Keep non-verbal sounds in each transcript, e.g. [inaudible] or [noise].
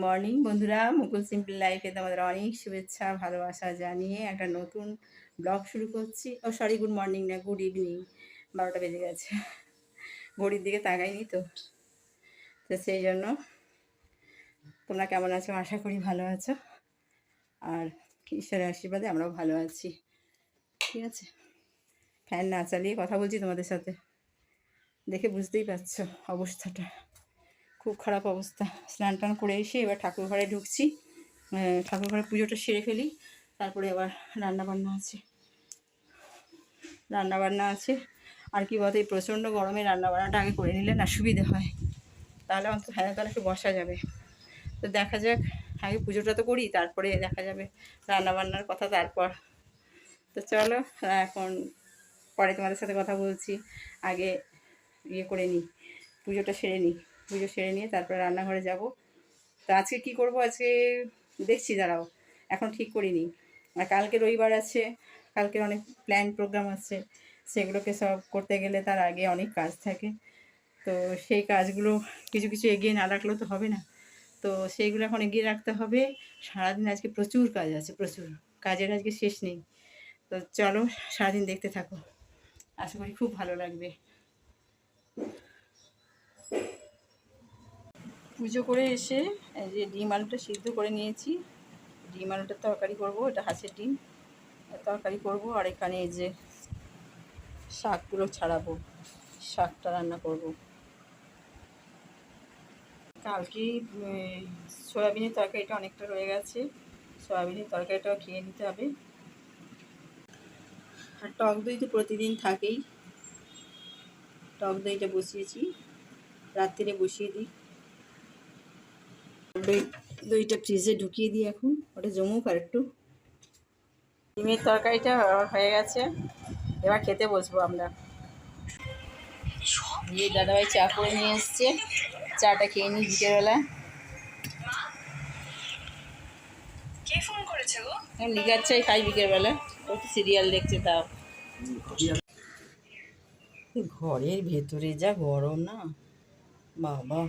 Morning বন্ধুরা, মুকুল simple লাইফে তোমাদের অনেক শুভেচ্ছা, ভালোবাসা জানিয়ে একটা নতুন ব্লগ শুরু করছি। ও সরি গুড মর্নিং না গুড ইভিনিং বারোটা বেজে গেছে। ঘড়ির দিকে তাকাইনি তো। তো সেই জন্য তোমরা কেমন আছো? আশা করি ভালো আছো। আর ঈশ্বরের আশীর্বাদে আমরাও ভালো আছি। ঠিক আছে? ফ্যান না চালিয়ে কথা বলছি তোমাদের সাথে। দেখে বুঝতেই পারছ অবস্থাটা। খুব খারাপ অবস্থা। স্নান টান করে এসে এবার ঠাকুর ঘরে ঢুকছি। ঠাকুর ঘরে পুজোটা সেরে ফেলি। তারপরে আবার রান্না বান্না আছে। রান্না বান্না আছে। আর কি বলতো, এই প্রচণ্ড গরমে রান্না বান্নাটা আগে করে নিলে না সুবিধে হয়। তাহলে অন্তত হ্যাঁ তাহলে একটু বসা যাবে। তো দেখা যাক, আগে পুজোটা তো করি, তারপরে দেখা যাবে রান্না বান্নার কথা তারপর। তো চলো, এখন পরে তোমাদের সাথে কথা বলছি। আগে ইয়ে করে নিই, পুজোটা সেরে নিই। পুজো সেরে নিয়ে তারপরে রান্নাঘরে যাব। তো আজকে কি করব? আজকে দেখছি, দাঁড়াও। এখন ঠিক করিনি। আর কালকে রবিবার আছে কালকে অনেক প্ল্যান প্রোগ্রাম আছে। সেগুলোকে সব করতে গেলে তার আগে অনেক কাজ থাকে। তো সেই কাজগুলো কিছু কিছু এগিয়ে না রাখলেও তো হবে না। তো সেইগুলো এখন এগিয়ে রাখতে হবে। সারাদিন আজকে প্রচুর কাজ আছে, প্রচুর। কাজের আজকে শেষ নেই। তো চলো সারাদিন দেখতে থাকো। আশা করি খুব ভালো লাগবে। পুজো করে এসে, এই যে ডিম আলুটা সিদ্ধ করে নিয়েছি। ডিম আলুটার তরকারি করব, এটা হাঁসের ডিম। তরকারি করব আর এখানে এই যে শাকগুলো ছাড়াবো, শাকটা রান্না করব। কালকে সয়াবিনের তরকারিটা অনেকটা রয়ে গেছে। সয়াবিনের তরকারিটাও খেয়ে নিতে হবে। আর টক দই তো প্রতিদিন থাকেই। টক দইটা বসিয়েছি রাত্রিরে বসিয়ে দই। দইটা ফ্রিজে ঢুকিয়ে দিই এখন। ওটা জমুক আর একটু। ডিমের তরকারিটা হয়ে গেছে। এবার খেতে বসবো আমরা। দিয়ে দাদাভাই চা করে নিয়ে এসছে। চাটা খেয়ে নিই বিকেলবেলা। কে ফোন করেছে গো? চাই খাই বিকেলবেলা। ও তো সিরিয়াল দেখছে তাও। ঘরের ভেতরে যা গরম না। বাবা।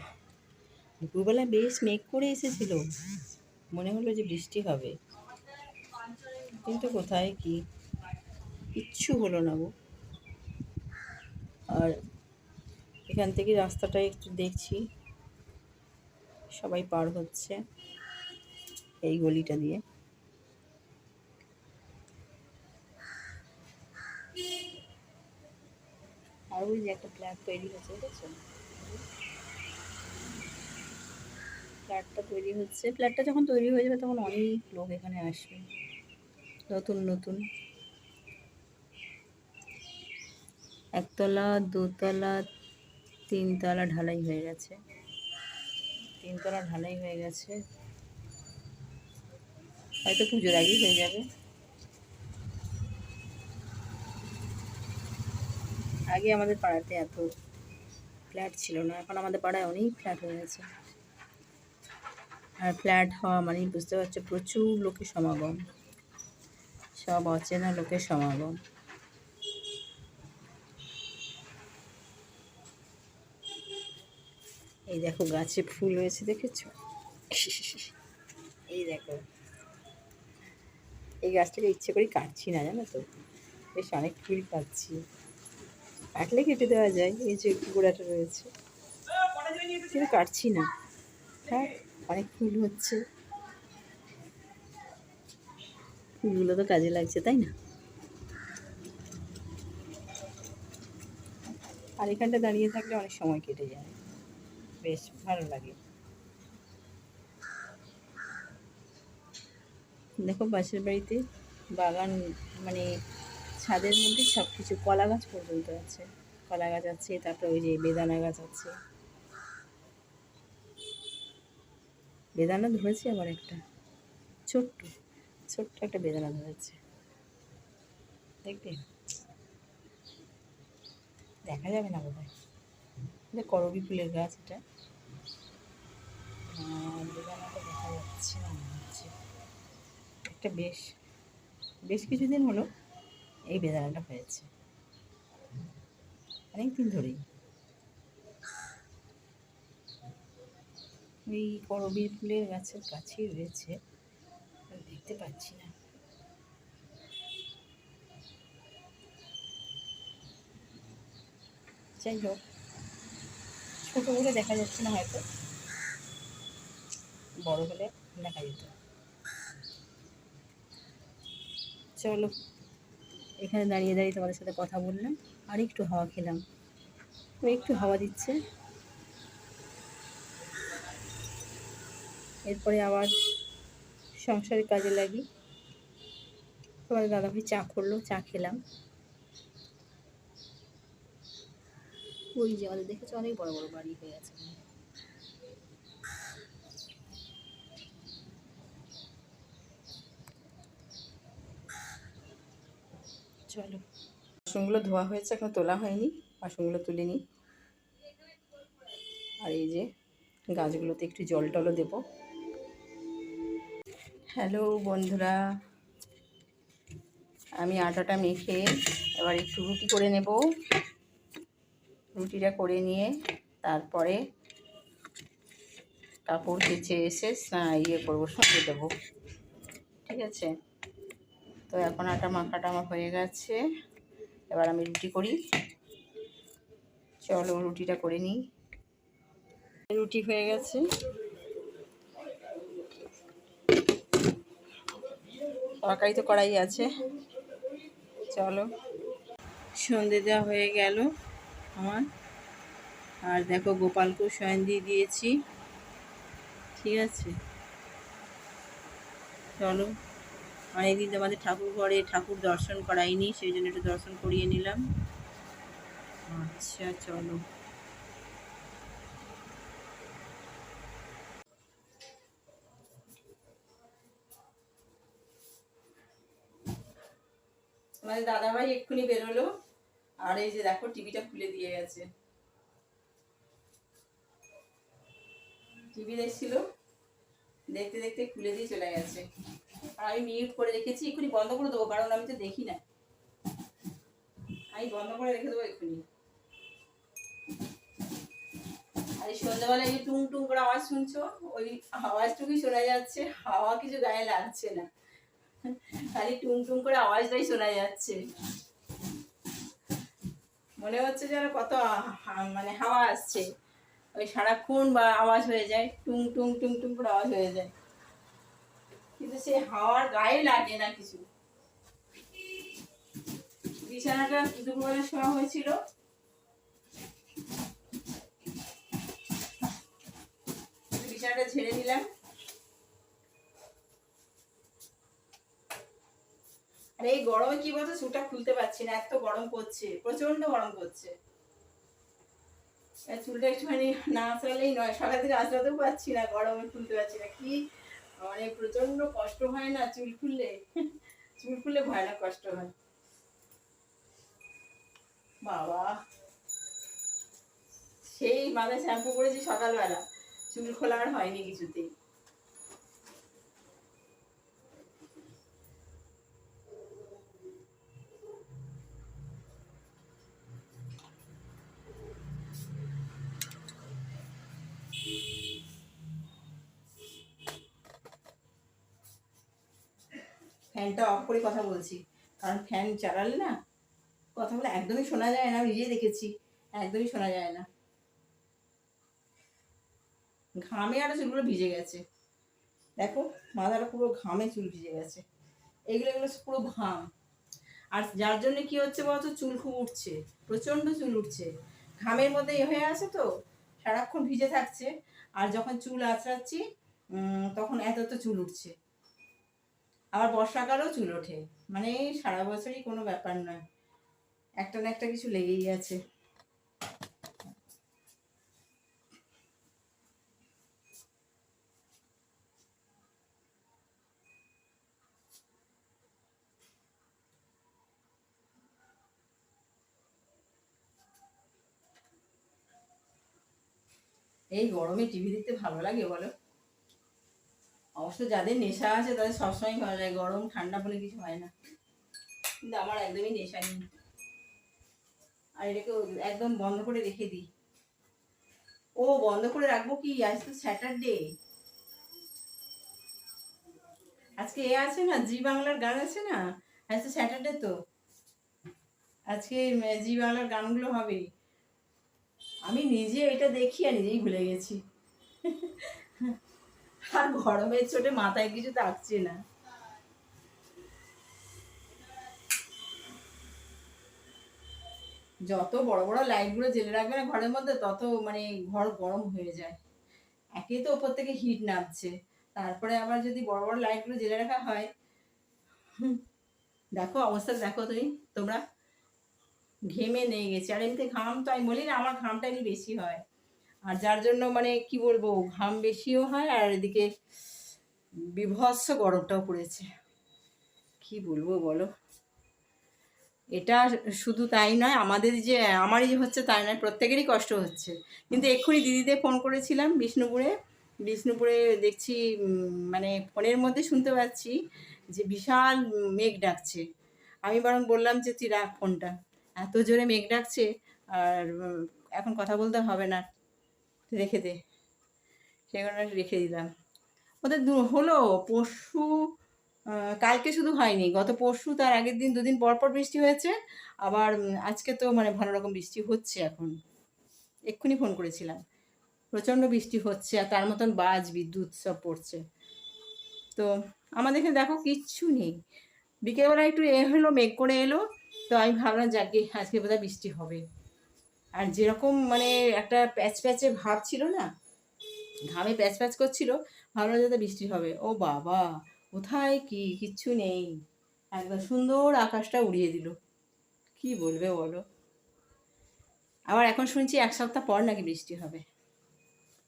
দুপুরবেলা বেশ মেঘ করে এসেছিল। মনে হলো যে বৃষ্টি হবে। কিন্তু কোথায় কি? কিচ্ছু হলো না গো। আর এখান থেকে রাস্তাটা একটু দেখছি। সবাই পার হচ্ছে এই গলিটা দিয়ে। আর ওই যে একটা ফ্ল্যাট তৈরি হয়েছে, দেখছ? ফ্ল্যাটটা তৈরি হচ্ছে। ফ্ল্যাটটা যখন তৈরি হয়ে যাবে তখন অনেক লোক এখানে আসবে। নতুন নতুন। একতলা, দোতলা, তিনতলা ঢালাই হয়ে গেছে। তিনতলা ঢালাই হয়ে গেছে। হয়তো পুজোর আগেই হয়ে যাবে। আগে আমাদের পাড়াতে এত ফ্ল্যাট ছিল না। এখন আমাদের পাড়ায় অনেক ফ্ল্যাট হয়ে গেছে। আর ফ্ল্যাট হওয়া মানেই বুঝতে পারছ প্রচুর লোকের সমাগম। সব অচেনা লোকের সমাগম। এই দেখো গাছে ফুল হয়েছে, দেখেছ? এই দেখো। এই গাছটাকে ইচ্ছে করেই কাটছি না, জানো তো? বেশ অনেক ফুল কাটছি কাটলে কেটে দেওয়া যায়, এই যে গোড়াটা রয়েছে। কিন্তু কাটছি না। হ্যাঁ? অনেক ফুল হচ্ছে। ফুলগুলো তো কাজে লাগছে তাই না? আর এখানটা দাঁড়িয়ে থাকলে অনেক সময় কেটে যায়। বেশ ভালো লাগে। দেখো পাশের বাড়িতে বাগান মানে ছাদের মধ্যে সব কিছু কলা গাছ পর্যন্ত আছে। কলা গাছ আছে তারপরে ওই যে বেদানা গাছ আছে। বেদানা ধরেছে আবার একটা। ছোট্ট ছোট্ট একটা বেদানা ধরেছে। দেখবে? দেখা যাবে না বোধ হয় করবি ফুলের গাছ এটা? বেদানাটা দেখা যাচ্ছে না একটা বেশ বেশ কিছুদিন হলো এই বেদানাটা হয়েছে। অনেক দিন ধরেই। ওই করবীর ফুলের গাছের কাছেই রয়েছে। দেখতে পাচ্ছি না। যাই হোক, ছোটো বলে দেখা যাচ্ছে না হয়তো। বড় হলে দেখা যেত। চলো, এখানে দাঁড়িয়ে দাঁড়িয়ে তোমাদের সাথে কথা বললাম। আর একটু হাওয়া খেলাম। একটু হাওয়া দিচ্ছে। এরপরে আবার সংসারের কাজে লাগি। তোমাদের দাদাভাই চা করল, চা খেলাম। ওই যে আমাদের দেখেছ অনেক বড় বড় বাড়ি হয়ে গেছে। চলো। বাসনগুলো ধোয়া হয়েছে, এখন তোলা হয়নি, বাসনগুলো তুলে নিই। আর এই যে গাছগুলোতে একটু জল টলও দেবো। হ্যালো বন্ধুরা। আমি আটাটা মেখে এবার একটু রুটি করে নেব। রুটিটা করে নিয়ে তারপরে কাপড় কেচে এসে ইয়ে করব, সঙ্গে দেবো। ঠিক আছে? তো এখন আটা মাখাটা আমার হয়ে গেছে। এবার আমি রুটি করি। চলো রুটিটা করে নিই। রুটি হয়ে গেছে। তরকারি তো করাই আছে। চলো। সন্ধে দেওয়া হয়ে গেল আমার। আর দেখো গোপালকেও শয়ন দিয়ে দিয়েছি। ঠিক আছে? চলো। অনেকদিন তো আমাদের ঠাকুর ঘরে ঠাকুর দর্শন করাইনি, সেই জন্য একটু দর্শন করিয়ে নিলাম। আচ্ছা চলো। আমাদের দাদাভাই এক্ষুনি বেরোলো। আর এই যে দেখো, টিভিটা খুলে দিয়ে গেছে। টিভি দেখছিল, দেখতে দেখতে খুলে দিয়ে চলে গেছে। আর আমি মিউট করে রেখেছি, এক্ষুনি বন্ধ করে দেবো, কারণ আমি তো দেখি না। আমি বন্ধ করে রেখে দেবো এক্ষুনি। আর এই সন্ধ্যাবেলায় এই টুং টুং করে আওয়াজ শুনছো, ওই আওয়াজটুকুই শোনা যাচ্ছে, হাওয়া কিছু গায়ে লাগছে না। খালি টুং টুং করে আওয়াজটাই শোনা যাচ্ছে। মনে হচ্ছে যেন কত মানে হাওয়া আসছে। ওই সারাক্ষণ বা আওয়াজ হয়ে যায় টুং টুং টুং টুং করে আওয়াজ হয়ে যায়। কিন্তু সেই হাওয়ার গায়ে লাগে না কিছু। বিছানাটা দুপুরবেলা শোয়া হয়েছিল। বিছানাটা ঝেড়ে নিলাম আর এই গরমে কি বলতো সুটা খুলতে পারছি না, এত গরম করছে প্রচণ্ড গরম করছে চুলটা একটুখানি না আসলেই নয়, সকাল থেকে আসলাতেও পারছি না, গরমে খুলতে পারছি না, কি? মানে প্রচণ্ড কষ্ট হয় না চুল খুললে? চুল খুললে ভয়ানক কষ্ট হয়। বাবা। সেই মাথায় শ্যাম্পু করেছি সকালবেলা, চুল খোলা আর হয়নি কিছুতেই। ফ্যানটা অফ করে কথা বলছি। কারণ ফ্যান চালালে না, কথাগুলো একদমই শোনা যায় না নিজেই দেখেছি, একদমই শোনা যায় না। ঘামে আরও চুলগুলো ভিজে গেছে। দেখো, মাথাটা পুরো ঘামে চুল ভিজে গেছে। এগুলো এগুলো পুরো ঘাম। আর যার জন্য কি হচ্ছে বলতো, চুল খুব উঠছে, প্রচণ্ড চুল উঠছে। ঘামের মধ্যে এ হয়ে আছে তো, সারাক্ষণ ভিজে থাকছে। আর যখন চুল আঁচড়াচ্ছি তখন এত এত চুল উঠছে। আবার বর্ষাকালেও চুল ওঠে। মানে সারা বছরই কোনো ব্যাপার নয়। একটা না একটা কিছু লেগেই আছে। এই গরমে টিভি দেখতে ভালো লাগে বলো? অবশ্য যাদের নেশা আছে তাদের সবসময় ভালো লাগে গরম, ঠান্ডা বলে কিছু হয় না। কিন্তু আমার একদমই নেশা নেই। আর এটাকে একদম বন্ধ করে রেখে দিই। ও বন্ধ করে রাখব কি? আজ তো স্যাটারডে আজকে এ আছে না? জি বাংলার গান আছে না? আজ তো স্যাটারডে তো। আজকে জি বাংলার গানগুলো হবে। আমি নিজে এটা দেখি আর নিজেই ভুলে গেছি। [laughs] আর গরমের চোটে মাথায় কিছু থাকছে না। যত বড় বড় লাইটগুলো জেলে রাখবে না ঘরের মধ্যে, তত মানে ঘর গরম হয়ে যায়। একে তো ওপর থেকে হিট নামছে। তারপরে আবার যদি বড় বড় লাইটগুলো জেলে রাখা হয় দেখো অবস্থা দেখো তুমি, তোমরা ঘেমে নিয়ে গেছি। আর এমনিতে ঘাম তো আমি বলি না, আমার ঘামটা একটু বেশি হয়। আর যার জন্য মানে কি বলব, ঘাম বেশিও হয় আর এদিকে বিভৎস গরমটাও পড়েছে। কি বলব বলো? এটা শুধু তাই নয়, আমাদের যে, আমারই যে হচ্ছে তাই নয়, প্রত্যেকেরই কষ্ট হচ্ছে। কিন্তু এক্ষুনি দিদিদের ফোন করেছিলাম বিষ্ণুপুরে। বিষ্ণুপুরে দেখছি মানে ফোনের মধ্যে শুনতে পাচ্ছি যে বিশাল মেঘ ডাকছে। আমি বরং বললাম যে, তুই রাখ ফোনটা এত জোরে মেঘ ডাকছে, আর এখন কথা বলতে হবে না। রেখে দে। কারণে রেখে দিলাম। ওদের হলো পরশু কালকে শুধু হয়নি। গত পরশু তার আগের দিন দুদিন পর পর বৃষ্টি হয়েছে। আবার আজকে তো মানে ভালো রকম বৃষ্টি হচ্ছে এখন। এক্ষুনি ফোন করেছিলাম। প্রচণ্ড বৃষ্টি হচ্ছে আর তার মতন বাজ, বিদ্যুৎ সব পড়ছে। তো আমাদের এখানে দেখো কিচ্ছু নেই। বিকেলবেলা একটু এ হলো, মেঘ করে এলো। তো আমি ভাবলাম, যাকে, আজকে বোধহয় বৃষ্টি হবে। আর যেরকম মানে একটা প্যাচ প্যাচে ভাব ছিল না, ঘামে প্যাচ প্যাচ করছিল, ভাবলাম যাতে বৃষ্টি হবে। ও বাবা, কোথায় কি? কিচ্ছু নেই। একদম সুন্দর আকাশটা উড়িয়ে দিল। কি বলবে বলো? আবার এখন শুনছি এক সপ্তাহ পর নাকি বৃষ্টি হবে।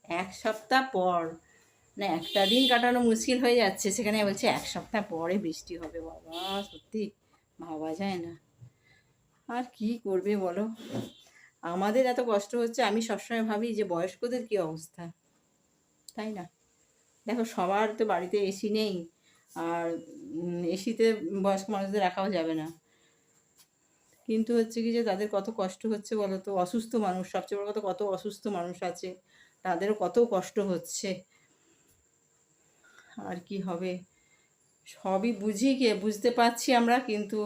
এক সপ্তাহ পর। না, একটা দিন কাটানো মুশকিল হয়ে যাচ্ছে, সেখানে বলছে এক সপ্তাহ পরে বৃষ্টি হবে। বাবা, সত্যি ভাবা যায় না। আর কি করবে বলো? আমাদের এত কষ্ট হচ্ছে, আমি সবসময় ভাবি যে বয়স্কদের কি অবস্থা? তাই না? দেখো, সবার তো বাড়িতে এসি নেই, আর এসিতে বয়স্ক মানুষদের রাখাও যাবে না। কিন্তু হচ্ছে কি যে তাদের কত কষ্ট হচ্ছে বলো তো অসুস্থ মানুষ, সবচেয়ে বড় কথা কত অসুস্থ মানুষ আছে, তাদেরও কত কষ্ট হচ্ছে। আর কি হবে? সবই বুঝি কে বুঝতে পারছি আমরা, কিন্তু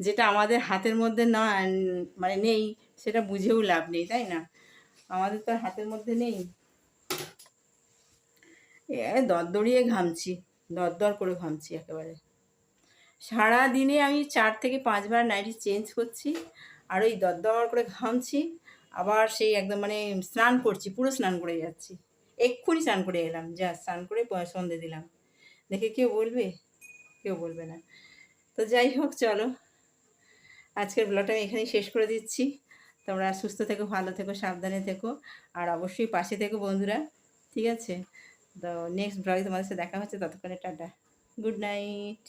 যেটা আমাদের হাতের মধ্যে না মানে নেই সেটা বুঝেও লাভ নেই, তাই না? আমাদের তো হাতের মধ্যে নেই। এ দরদরিয়ে ঘামছি দরদর করে ঘামছি একেবারে। সারা দিনে আমি চার থেকে পাঁচবার নাইটি চেঞ্জ করছি, আর ওই দরদর করে ঘামছি, আবার সেই একদম মানে স্নান করছি, পুরো স্নান করে যাচ্ছি। এক্ষুনি স্নান করে এলাম, যা স্নান করে সন্ধে দিলাম। দেখে কেউ বলবে? কেউ বলবে না। তো যাই হোক, চলো। আজকের ব্লগটা আমি এখানেই শেষ করে দিচ্ছি। তোমরা সুস্থ থেকো, ভালো থেকো, সাবধানে থেকো, আর অবশ্যই পাশে থেকো বন্ধুরা, ঠিক আছে? তো নেক্সট ব্লগে তোমাদের সাথে দেখা হচ্ছে, ততক্ষণে টাটা গুড নাইট